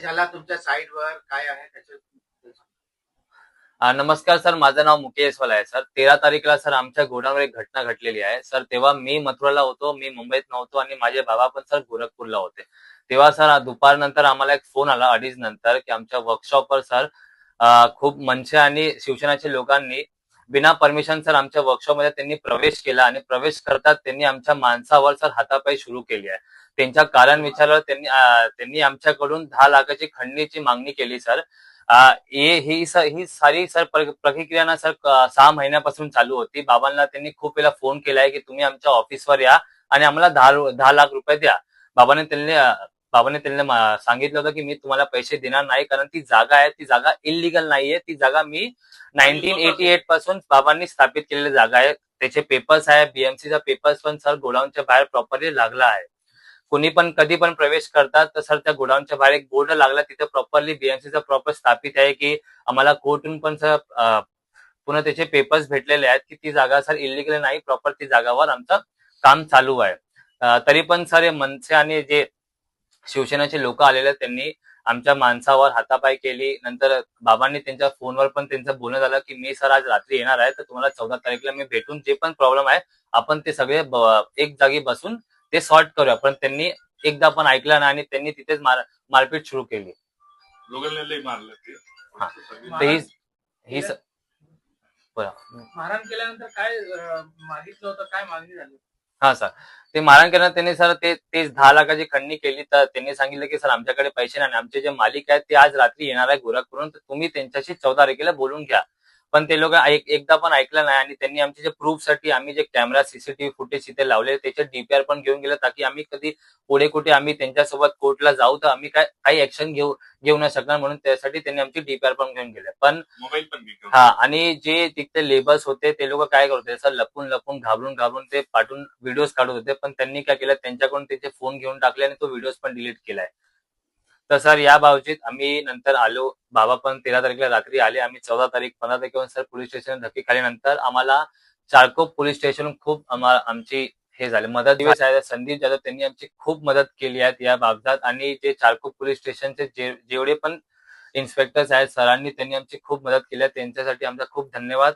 झाला तुमच्या साईटवर काय आहे त्याचे नमस्कार सर माझं नाव मुकेश वाला आहे सर. तेरा तारीखला सर आमच्या घोडावर एक घटना घडलेली आहे. सर तेव्हा मी मथुराला होतो मी मुंबईत नव्हतो आणि माझे बाबा पण सर गोरखपूरला होते. तेव्हा सर दुपारनंतर आम्हाला एक फोन आला अडीच नंतर की आमच्या वर्कशॉपवर सर खूप मनसे आणि शिवसेनाच्या लोकांनी बिना परमिशन सर आमच्या वर्कशॉपमध्ये त्यांनी प्रवेश केला आणि प्रवेश करतात त्यांनी आमच्या माणसावर सर हातापाई सुरू केली आहे. त्यांच्या कारण विचारलं त्यांनी त्यांनी आमच्याकडून दहा लाखाची खंडणीची मागणी केली सर. ही ही सारी सर प्रतिक्रिया ना सर सहा महिन्यापासून चालू होती. बाबांना त्यांनी खूप वेळा फोन केलाय की तुम्ही आमच्या ऑफिसवर या आणि आम्हाला दहा दहा लाख रुपये द्या. बाबाने त्यांनी बाबाने त्यांना सांगितलं होतं की मी तुम्हाला पैसे देणार नाही कारण ती जागा आहे ती जागा इलिगल नाहीये. ती जागा मी नाईन्टीन एटी एटपासून बाबांनी स्थापित केलेली जागा आहे. त्याचे पेपर्स आहे बीएमसीचा पेपर्स पण सर गोडाऊनच्या बाहेर प्रॉपरली लागला आहे. कोणी पण कधी पण प्रवेश करतात तर सर त्या गोडाऊनच्या बाहेर एक बोर्ड लागला तिथे प्रॉपरली बीएमसीचा प्रॉपर स्थापित आहे की आम्हाला कोर्टून पण सर पुन्हा त्याचे पेपर्स भेटलेले आहेत की ती जागा सर इलिगल नाही प्रॉपर ती जागावर आमचं काम चालू आहे. तरी पण सर हे मनसे आणि जे शिवसेनेचे लोक आलेले त्यांनी आमच्या माणसावर हातापाय केली. नंतर बाबांनी त्यांच्या फोनवर पण त्यांचं बोलणं झालं की मी सर आज रात्री येणार आहे तर तुम्हाला चौदा तारीखला मी भेटून जे पण प्रॉब्लेम आहे आपण ते सगळे एक जागी बसून ते सॉर्ट करूया. पण त्यांनी एकदा पण ऐकलं नाही आणि त्यांनी तिथेच मार मारपीट सुरू केली. हा. मारहाण केल्यानंतर काय मागितलं होतं? काय मागणी झाली? हा सर ते मारण केलं त्यांनी सर ते तेच दहा लाखाची खंडणी केली. तर त्यांनी सांगितलं की सर आमच्याकडे पैसे नाही आमचे जे मालिक आहेत ते आज रात्री येणार आहे गोरखपूरून तुम्ही त्यांच्याशी चौदा तारखेला बोलून घ्या. पण ते लोक एकदा पण ऐकलं नाही आणि त्यांनी आमचे जे प्रूफसाठी आम्ही जे कॅमेरा सीसीटीव्ही फुटेज तिथे लावले त्याचे डीपीआर पण घेऊन गेले ताकी आम्ही कधी पुढे कुठे आम्ही त्यांच्यासोबत कोर्टला जाऊ तर आम्ही काय काही ऍक्शन घेऊ घेऊ नाही शकणार म्हणून त्यासाठी त्यांनी आमची डीपीआर पण घेऊन गेले. पण मोबाईल पण हा आणि जे तिथले लेबर्स होते ते लोक काय करत होते लपून लपून घाबरून घाबरून ते पाठवून व्हिडिओज काढत होते पण त्यांनी काय केलं त्यांच्याकडून त्याचे फोन घेऊन टाकले आणि तो व्हिडिओज पण डिलीट केलाय. तर सर या बाबतीत आम्ही नंतर आलो. बाबा पण तेरा तारखेला रात्री आले. आम्ही चौदा तारीख पंधरा तारखेवर सर पोलीस स्टेशन धक्के खाल्यानंतर आम्हाला चारकोप पोलीस स्टेशन खूप आमची हे झाले. मदत दिवस आहे संदीप जाधव त्यांनी आमची खूप मदत केली आहे या बाबतात. आणि जे चारकोप पोलीस स्टेशनचे जे जेवढे पण इन्स्पेक्टर्स आहेत सरांनी त्यांनी आमची खूप मदत केली आहे. त्यांच्यासाठी आमचा खूप धन्यवाद.